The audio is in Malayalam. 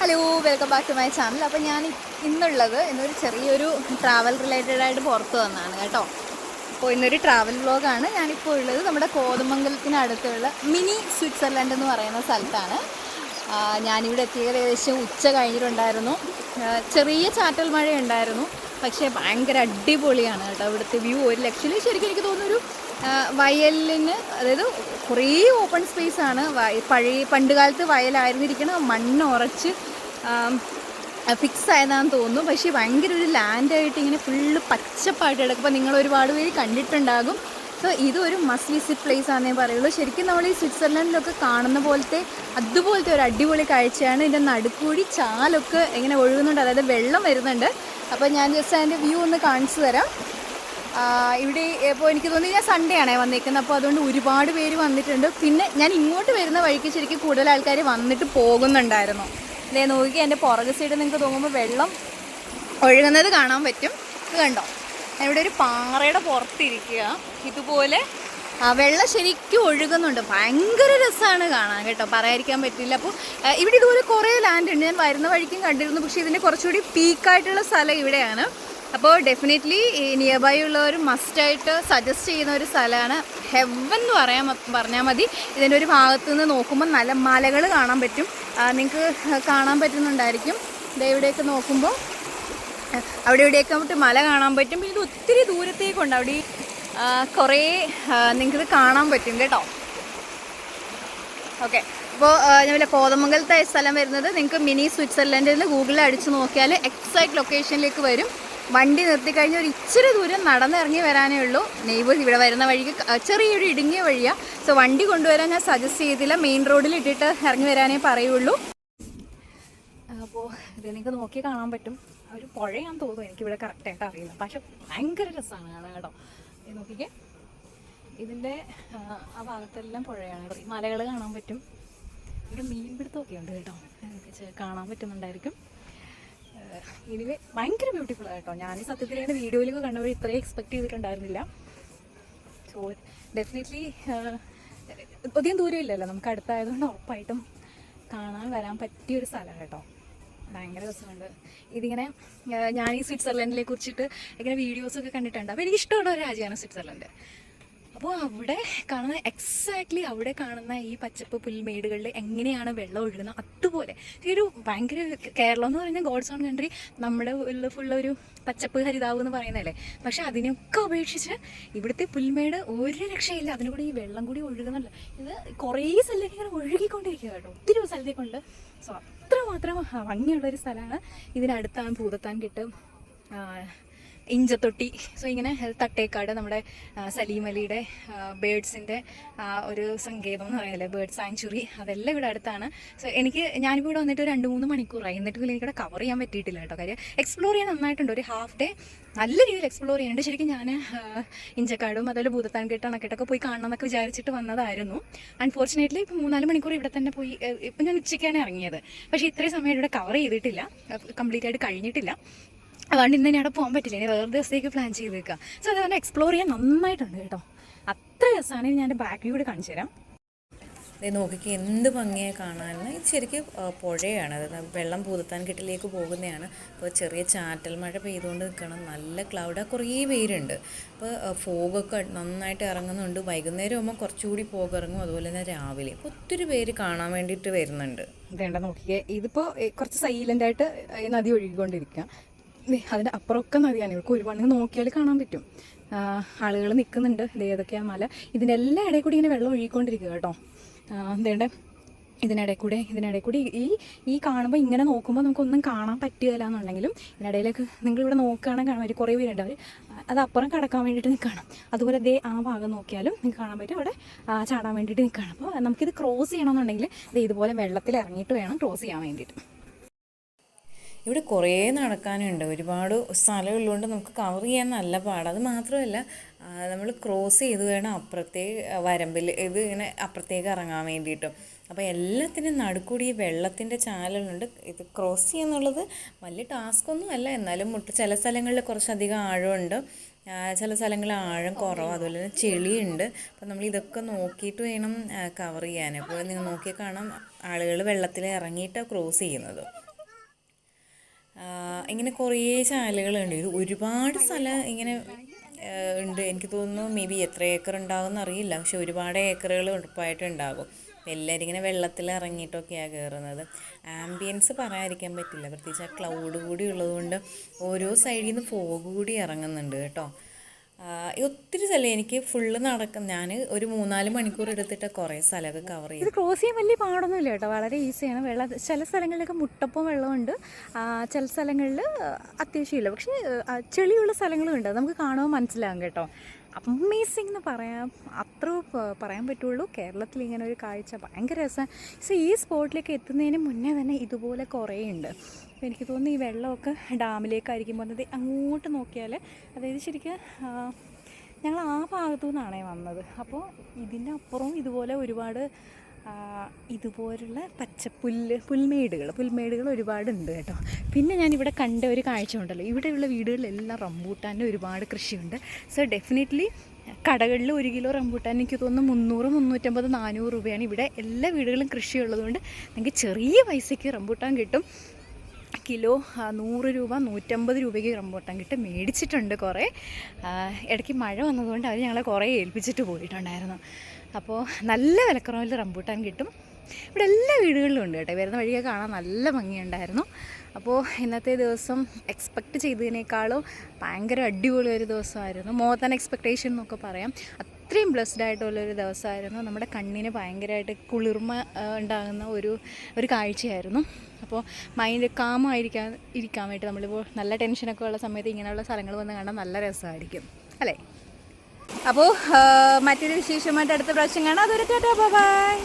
Hello welcome back to my channel അപ്പോൾ ഞാൻ ഇന്നുള്ളത് ഇന്നൊരു ചെറിയൊരു ട്രാവൽ റിലേറ്റഡ് ആയിട്ട് പുറത്ത് വന്നതാണ് കേട്ടോ. അപ്പോൾ ഇന്നൊരു ട്രാവൽ വ്ലോഗാണ് ഞാനിപ്പോൾ ഉള്ളത് നമ്മുടെ കോതമംഗലത്തിന് അടുത്തുള്ള മിനി സ്വിറ്റ്സർലൻഡ് എന്ന് പറയുന്ന സ്ഥലത്താണ്. ഞാനിവിടെ എത്തിയത് ഏകദേശം ഉച്ച കഴിഞ്ഞിട്ടുണ്ടായിരുന്നു. ചെറിയ ചാറ്റൽ മഴ ഉണ്ടായിരുന്നു പക്ഷേ ഭയങ്കര അടിപൊളിയാണ് കേട്ടോ ഇവിടുത്തെ വ്യൂ ഒരു ലക്ഷ്യത്തിൽ ശരിക്കും എനിക്ക് തോന്നുന്നൊരു വയലിന് അതായത് കുറേ ഓപ്പൺ സ്പേസ് ആണ്. പഴയ പണ്ട് കാലത്ത് വയലായിരുന്നിരിക്കണം മണ്ണ് ഉറച്ച് ഫിക്സ് ആയതാണെന്ന് തോന്നുന്നു. പക്ഷേ ഭയങ്കര ഒരു ലാൻഡായിട്ട് ഇങ്ങനെ ഫുള്ള് പച്ചപ്പായിട്ട് കിടക്കുമ്പോൾ നിങ്ങൾ ഒരുപാട് പേര് കണ്ടിട്ടുണ്ടാകും. സോ ഇതൊരു മസ്റ്റ് വിസിറ്റ് പ്ലേസ് ആണെന്നേ പറയുള്ളൂ. ശരിക്കും നമ്മൾ ഈ സ്വിറ്റ്സർലൻഡിലൊക്കെ കാണുന്ന പോലത്തെ അതുപോലത്തെ ഒരു അടിപൊളി കാഴ്ചയാണ്. ഇതിന്റെ നടുക്കൂടി ചാലൊക്കെ ഇങ്ങനെ ഒഴുകുന്നുണ്ട്. അതായത് വെള്ളം വരുന്നുണ്ട്. അപ്പോൾ ഞാൻ ജസ്റ്റ് അതിന്റെ വ്യൂ ഒന്ന് കാണിച്ചു തരാം. ഇവിടെ ഇപ്പോൾ എനിക്ക് തോന്നി ഞാൻ സൺഡേ ആണേ വന്നേക്കുന്നത്. അപ്പോൾ അതുകൊണ്ട് ഒരുപാട് പേര് വന്നിട്ടുണ്ട്. പിന്നെ ഞാൻ ഇങ്ങോട്ട് വരുന്ന വഴിക്ക് ശരിക്കും കൂടുതൽ ആൾക്കാർ വന്നിട്ട് പോകുന്നുണ്ടായിരുന്നു. ഇതേ നോക്കി എന്റെ പുറകു സൈഡ് നിങ്ങൾക്ക് തോന്നുമ്പോൾ വെള്ളം ഒഴുകുന്നത് കാണാൻ പറ്റും. ഇത് കണ്ടോ? ഇവിടെ ഒരു പാറയുടെ പുറത്തിരിക്കുക. ഇതുപോലെ വെള്ളം ശരിക്കും ഒഴുകുന്നുണ്ട്. ഭയങ്കര രസമാണ് കാണാൻ കേട്ടോ. പറയാതിരിക്കാൻ പറ്റില്ല. അപ്പോൾ ഇവിടെ ഇതുപോലെ കുറേ ലാൻഡ് ഉണ്ട്. ഞാൻ വരുന്ന വഴിക്കും കണ്ടിരുന്നു. പക്ഷേ ഇതിന്റെ കുറച്ചുകൂടി പീക്കായിട്ടുള്ള സ്ഥലം ഇവിടെയാണ്. അപ്പോൾ ഡെഫിനറ്റ്ലി നിയർ ബൈ ഉള്ളവർ മസ്റ്റായിട്ട് സജസ്റ്റ് ചെയ്യുന്ന ഒരു സ്ഥലമാണ്. ഹെവൻ എന്ന് പറയാൻ പറഞ്ഞാൽ മതി. ഇതിന്റെ ഒരു ഭാഗത്തു നിന്ന് നോക്കുമ്പോൾ നല്ല മലകൾ കാണാൻ പറ്റും. നിങ്ങൾക്ക് കാണാൻ പറ്റുന്നുണ്ടായിരിക്കും. ഇവിടെയൊക്കെ നോക്കുമ്പോൾ അവിടെ ഇവിടെയൊക്കെ വിട്ട് മല കാണാൻ പറ്റും. പിന്നെ ഒത്തിരി ദൂരത്തേക്കുണ്ട് അവിടെ കുറേ നിങ്ങൾക്കിത് കാണാൻ പറ്റും കേട്ടോ. ഓക്കെ അപ്പോൾ ഞാൻ കോതമംഗലത്തെ സ്ഥലം വരുന്നത് നിങ്ങൾക്ക് മിനി സ്വിറ്റ്സർലൻഡിൽ നിന്ന് ഗൂഗിളിൽ അടിച്ച് നോക്കിയാൽ എക്സാക്ട് ലൊക്കേഷനിലേക്ക് വരും. വണ്ടി നിർത്തി കഴിഞ്ഞാൽ ഒരു ഇച്ചിരി ദൂരം നടന്നിറങ്ങി വരാനേ ഉള്ളൂ. നെയ്ബേഴ്സ് ഇവിടെ വരുന്ന വഴിക്ക് ചെറിയൊരു ഇടുങ്ങിയ വഴിയാണ് സോ വണ്ടി കൊണ്ടുവരാൻ ഞാൻ സജസ്റ്റ് ചെയ്തില്ല. മെയിൻ റോഡിൽ ഇട്ടിട്ട് ഇറങ്ങി വരാനേ പറയുള്ളൂ. അപ്പോൾ ഇത് നിങ്ങൾക്ക് നോക്കി കാണാൻ പറ്റും. ഒരു പുഴയാന്ന് തോന്നുന്നു എനിക്കിവിടെ കറക്റ്റായിട്ട് അറിയില്ല. പക്ഷെ ഭയങ്കര രസമാണ് കാണാൻ കേട്ടോ. നോക്കിക്കേ. ഇതിന്റെ ആ, ഭാഗത്തെല്ലാം പുഴയാണ് മലകൾ കാണാൻ പറ്റും. ഇവിടെ മീൻപിടുത്തമൊക്കെ ഉണ്ട് കേട്ടോ. കാണാൻ പറ്റുന്നുണ്ടായിരിക്കും. ഇതിൽ ഭയങ്കര ബ്യൂട്ടിഫുൾ ആയിട്ടോ. ഞാൻ സത്യത്തിൽ എന്റെ വീഡിയോയിലൊക്കെ കണ്ടവർ ഇത്രയും എക്സ്പെക്ട് ചെയ്തിട്ടുണ്ടായിരുന്നില്ല. സോ ഡെഫിനറ്റ്ലി അധികം ദൂരം ഇല്ലല്ലോ നമുക്ക് അടുത്തായതുകൊണ്ട് ഉറപ്പായിട്ടും കാണാൻ വരാൻ പറ്റിയ ഒരു സ്ഥലമാണ് കേട്ടോ ഭയങ്കര രസമുണ്ട്. ഇതിങ്ങനെ ഞാൻ ഈ സ്വിറ്റ്സർലൻഡിനെ കുറിച്ചിട്ട് ഇങ്ങനെ വീഡിയോസൊക്കെ കണ്ടിട്ടുണ്ട് അപ്പോൾ എനിക്ക് ഇഷ്ടമുള്ള ഒരു രാജ്യമാണ് സ്വിറ്റ്സർലൻഡ്. അപ്പോൾ അവിടെ കാണുന്ന എക്സാക്ട്ലി അവിടെ കാണുന്ന ഈ പച്ചപ്പ് പുൽമേടുകളിൽ എങ്ങനെയാണ് വെള്ളം ഒഴുകുന്നത്? അതുപോലെ ഒരു ഭയങ്കര കേരളം എന്ന് പറഞ്ഞാൽ ഗോഡ്സ് ഓൺ കൺട്രി നമ്മുടെ ഉള്ള ഫുള്ള് ഒരു പച്ചപ്പ് ഹരിതാവ് എന്ന് പറയുന്നതല്ലേ? പക്ഷെ അതിനൊക്കെ അപേക്ഷിച്ച് ഇവിടുത്തെ പുൽമേട് ഒരു രക്ഷയില്ല. അതിന് കൂടി ഈ വെള്ളം കൂടി ഒഴുകുന്നുണ്ട്. ഇത് കുറേ സ്ഥലത്തേക്ക് ഇങ്ങനെ ഒഴുകിക്കൊണ്ടിരിക്കുക കേട്ടോ. ഒത്തിരി സ്ഥലത്തേക്കുണ്ട്. സോ അത്രമാത്രം ഭംഗിയുള്ളൊരു സ്ഥലമാണ്. ഇതിനടുത്താണ് ഭൂതത്താൻ കിട്ടും. ഇഞ്ചത്തൊട്ടി. സോ ഇങ്ങനെ ഹെൽത്ത് നമ്മുടെ ആ, സലീം അലിയുടെ ബേഡ്സിന്റെ ഒരു സങ്കേതം എന്ന് പറയല്ലേ ബേർഡ് സാങ്ച്വറി. അതെല്ലാം ഇവിടെ അടുത്താണ്. സോ എനിക്ക് ഞാനിപ്പോൾ ഇവിടെ വന്നിട്ട് രണ്ട് മൂന്ന് മണിക്കൂറായി. എന്നിട്ട് പോലും എനിക്കിവിടെ കവർ ചെയ്യാൻ പറ്റിയിട്ടില്ല കേട്ടോ കാര്യം. എക്സ്പ്ലോർ ചെയ്യാൻ നന്നായിട്ടുണ്ട്. ഒരു ഹാഫ് ഡേ നല്ല രീതിയിൽ എക്സ്പ്ലോർ ചെയ്യുന്നുണ്ട്. ശരിക്കും ഞാൻ ഇഞ്ചക്കാടും അതുപോലെ ഭൂതത്താൻ കെട്ട് അണക്കെട്ടൊക്കെ പോയി കാണണം എന്നൊക്കെ വിചാരിച്ചിട്ട് വന്നതായിരുന്നു. അൺഫോർച്ചുനേറ്റ്ലി ഇപ്പോൾ മൂന്നാൽ മണിക്കൂർ ഇവിടെ തന്നെ പോയി ഇപ്പം ഞാൻ ഉച്ചയ്ക്കാണ് ഇറങ്ങിയത്. പക്ഷേ ഇത്രയും സമയം ഇവിടെ കവർ ചെയ്തിട്ടില്ല. കംപ്ലീറ്റ് ആയിട്ട് കഴിഞ്ഞിട്ടില്ല. അതുകൊണ്ട് ഇന്ന് ഇനി അവിടെ പോകാൻ പറ്റില്ല. ഇനി വേറെ ദിവസത്തേക്ക് പ്ലാൻ ചെയ്തേക്കാം. സോ അതുകൊണ്ട് എക്സ്പ്ലോർ ചെയ്യാൻ നന്നായിട്ടുണ്ട് കേട്ടോ. അത്ര രസമാണ്. ഞാൻ എന്റെ ബാക്ക് വ്യൂ കൂടെ കാണിച്ചു തരാം. ഇത് നോക്കിക്ക് എന്ത് ഭംഗിയായി കാണാൻ. ഇത് ശരിക്കും പുഴയാണ്. അത് വെള്ളം പൂതത്താൻ കെട്ടിലേക്ക് പോകുന്നതാണ്. അപ്പോൾ ചെറിയ ചാറ്റൽ മഴ പെയ്തുകൊണ്ട് നിൽക്കണം. നല്ല ക്ലൗഡ് കുറേ പേരുണ്ട്. അപ്പോൾ ഫോഗൊക്കെ നന്നായിട്ട് ഇറങ്ങുന്നുണ്ട്. വൈകുന്നേരം ആകുമ്പോൾ കുറച്ചുകൂടി ഫോഗ് ഇറങ്ങും. അതുപോലെ തന്നെ രാവിലെ. അപ്പോൾ ഒത്തിരി പേര് കാണാൻ വേണ്ടിയിട്ട് വരുന്നുണ്ട്. ഇതേണ്ട നോക്കിയേ ഇതിപ്പോൾ കുറച്ച് സൈലന്റ് ആയിട്ട് നദി ഒഴുകിക്കൊണ്ടിരിക്കുക അതിന്റെ അപ്പുറമൊക്കെ നദിയാണ് ഇവർക്ക് ഒരുപാട് നോക്കിയാൽ കാണാൻ പറ്റും. ആളുകൾ നിൽക്കുന്നുണ്ട് ഏതൊക്കെയാ മല. ഇതിന്റെ എല്ലാ ഇടയിൽ കൂടി ഇങ്ങനെ വെള്ളം ഒഴുകിക്കൊണ്ടിരിക്കുക കേട്ടോ. എന്തേണ്ട? ഇതിനിടയിൽ കൂടെ ഇതിനിടയിൽ കൂടി ഈ ഈ കാണുമ്പോൾ ഇങ്ങനെ നോക്കുമ്പോൾ നമുക്കൊന്നും കാണാൻ പറ്റുകയില്ല എന്നുണ്ടെങ്കിലും ഇതിനിടയിലേക്ക് നിങ്ങളിവിടെ നോക്കുകയാണെങ്കിൽ കാണാൻ പറ്റും. കുറേ പേരുണ്ട്. അവർ അത് അപ്പുറം കടക്കാൻ വേണ്ടിയിട്ട് നിൽക്കണം അതുപോലെ ദേ ആ ഭാഗം നോക്കിയാലും നിങ്ങൾക്ക് കാണാൻ പറ്റും. അവിടെ ചാടാൻ വേണ്ടിയിട്ട് നിൽക്കണം അപ്പോൾ നമുക്കിത് ക്രോസ് ചെയ്യണമെന്നുണ്ടെങ്കിൽ ഇത് ഇതുപോലെ വെള്ളത്തിൽ ഇറങ്ങിയിട്ട് വേണം ക്രോസ് ചെയ്യാൻ വേണ്ടിയിട്ട്. ഇവിടെ കുറേ നടക്കാനുണ്ട്. ഒരുപാട് സ്ഥലമുള്ളതുകൊണ്ട് നമുക്ക് കവർ ചെയ്യാൻ നല്ല പാടാണ് അത് മാത്രമല്ല നമ്മൾ ക്രോസ് ചെയ്ത് വേണം അപ്പുറത്തേക്ക് വരമ്പിൽ ഇത് ഇങ്ങനെ അപ്പുറത്തേക്ക് ഇറങ്ങാൻ വേണ്ടിയിട്ടും. അപ്പോൾ എല്ലാത്തിനും നടുക്കൂടി ഈ വെള്ളത്തിന്റെ ചാലുണ്ട് ഇത് ക്രോസ് ചെയ്യുന്നുള്ളത് വലിയ ടാസ്ക്കൊന്നും അല്ല. എന്നാലും മുട്ട ചില സ്ഥലങ്ങളിൽ കുറച്ചധികം ആഴമുണ്ട്. ചില സ്ഥലങ്ങളിൽ ആഴം കുറവ്. അതുപോലെ തന്നെ ചെളിയുണ്ട്. അപ്പോൾ നമ്മൾ ഇതൊക്കെ നോക്കിയിട്ട് വേണം കവർ ചെയ്യാൻ. അപ്പോൾ നിങ്ങൾ നോക്കിയാൽ കാണാം ആളുകൾ വെള്ളത്തിൽ ഇറങ്ങിയിട്ടാണ് ക്രോസ് ചെയ്യുന്നത്. ഇങ്ങനെ കുറേ ചാനലുകളുണ്ട്. ഇത് ഒരുപാട് സ്ഥലം ഇങ്ങനെ ഉണ്ട്. എനിക്ക് തോന്നുന്നു മേ ബി എത്ര ഏക്കർ ഉണ്ടാകും എന്നറിയില്ല പക്ഷെ ഒരുപാട് ഏക്കറുകൾ ഉറപ്പായിട്ട് ഉണ്ടാകും എല്ലാവരും ഇങ്ങനെ വെള്ളത്തിൽ ഇറങ്ങിയിട്ടൊക്കെയാണ് കയറുന്നത്. ആംബിയൻസ് പറയാതിരിക്കാൻ പറ്റില്ല. പ്രത്യേകിച്ച് ആ ക്ലൗഡ് കൂടി ഉള്ളതുകൊണ്ട് ഓരോ സൈഡിൽ നിന്ന് ഫോഗ് കൂടി ഇറങ്ങുന്നുണ്ട് കേട്ടോ. ഒത്തിരി സ്ഥലം എനിക്ക് ഫുള്ള് നടക്കും ഞാൻ ഒരു മൂന്നാൽ മണിക്കൂർ എടുത്തിട്ട് കുറേ സ്ഥലമൊക്കെ കവർ ചെയ്യും ഇത് ക്രോസ് ചെയ്യാൻ വലിയ പാടൊന്നുമില്ല കേട്ടോ. വളരെ ഈസിയാണ് വെള്ളം ചില സ്ഥലങ്ങളിലൊക്കെ മുട്ടപ്പം വെള്ളമുണ്ട് ചില സ്ഥലങ്ങളിൽ അത്യാവശ്യമില്ല. പക്ഷേ ചെളിയുള്ള സ്ഥലങ്ങളും ഉണ്ട് നമുക്ക് കാണുമ്പോൾ മനസ്സിലാകും കേട്ടോ. അമേസിംഗ് എന്ന് പറയാം അത്ര പറയാൻ പറ്റുള്ളൂ. കേരളത്തിൽ ഇങ്ങനെ ഒരു കാഴ്ച ഭയങ്കര രസം. സോ ഈ സ്പോട്ടിലേക്ക് എത്തുന്നതിന് മുന്നേ തന്നെ ഇതുപോലെ കുറേ ഉണ്ട് അപ്പോൾ എനിക്ക് തോന്നുന്നു ഈ വെള്ളമൊക്കെ ഡാമിലേക്കായിരിക്കും പോകുന്നത്. അങ്ങോട്ട് നോക്കിയാൽ അതായത് ശരിക്കും ഞങ്ങൾ ആ ഭാഗത്തു നിന്നാണേ വന്നത്. അപ്പോൾ ഇതിന്റെ അപ്പുറവും ഇതുപോലെ ഒരുപാട് ഇതുപോലുള്ള പച്ചപ്പുല്ല് പുൽമേടുകൾ. പുൽമേടുകൾ ഒരുപാടുണ്ട് കേട്ടോ. പിന്നെ ഞാൻ ഇവിടെ കണ്ട ഒരു കാഴ്ച ഉണ്ടല്ലോ. ഇവിടെയുള്ള വീടുകളിലെല്ലാം റംബൂട്ടാന്റെ ഒരുപാട് കൃഷിയുണ്ട്. സോ ഡെഫിനറ്റ്ലി കടകളിൽ ഒരു കിലോ റംബൂട്ടാൻ എനിക്ക് തോന്നുന്നു മുന്നൂറ് മുന്നൂറ്റമ്പത് നാനൂറ് രൂപയാണ്. ഇവിടെ എല്ലാ വീടുകളിലും കൃഷിയുള്ളതുകൊണ്ട് നിങ്ങൾക്ക് ചെറിയ പൈസയ്ക്ക് റംബൂട്ടാൻ കിട്ടും. കിലോ നൂറ് രൂപ നൂറ്റമ്പത് രൂപയ്ക്ക് റംബൂട്ടാൻ കിട്ടും മേടിച്ചിട്ടുണ്ട് കുറേ. ഇടയ്ക്ക് മഴ വന്നതുകൊണ്ട് അവർ ഞങ്ങളെ കുറേ ഏൽപ്പിച്ചിട്ട് പോയിട്ടുണ്ടായിരുന്നു. അപ്പോൾ നല്ല വിലക്കുറവിൽ റംബൂട്ടാൻ കിട്ടും. ഇവിടെ എല്ലാ വീടുകളിലും ഉണ്ട് കേട്ടോ. വരുന്ന വഴിയൊക്കെ കാണാൻ നല്ല ഭംഗിയുണ്ടായിരുന്നു. അപ്പോൾ ഇന്നത്തെ ദിവസം എക്സ്പെക്റ്റ് ചെയ്തതിനേക്കാളും ഭയങ്കര അടിപൊളി ഒരു ദിവസമായിരുന്നു. മോർ ദാൻ എക്സ്പെക്റ്റേഷൻ എന്നൊക്കെ പറയാം. അത്രയും ബ്ലെസ്ഡ് ആയിട്ടുള്ളൊരു ദിവസമായിരുന്നു. നമ്മുടെ കണ്ണിന് ഭയങ്കരമായിട്ട് കുളിർമ ഉണ്ടാകുന്ന ഒരു ഒരു കാഴ്ചയായിരുന്നു. അപ്പോൾ മൈൻഡ് കാമായിരിക്കാൻ ഇരിക്കാൻ വേണ്ടി നമ്മളിപ്പോൾ നല്ല ടെൻഷനൊക്കെ ഉള്ള സമയത്ത് ഇങ്ങനെയുള്ള സ്ഥലങ്ങൾ വന്ന് കാണാൻ നല്ല രസമായിരിക്കും. അല്ലേ? അപ്പോൾ മറ്റൊരു വിശേഷമായിട്ട് അടുത്ത പ്രാവശ്യം കാണാം. അതൊരു ടാറ്റാ ബൈ.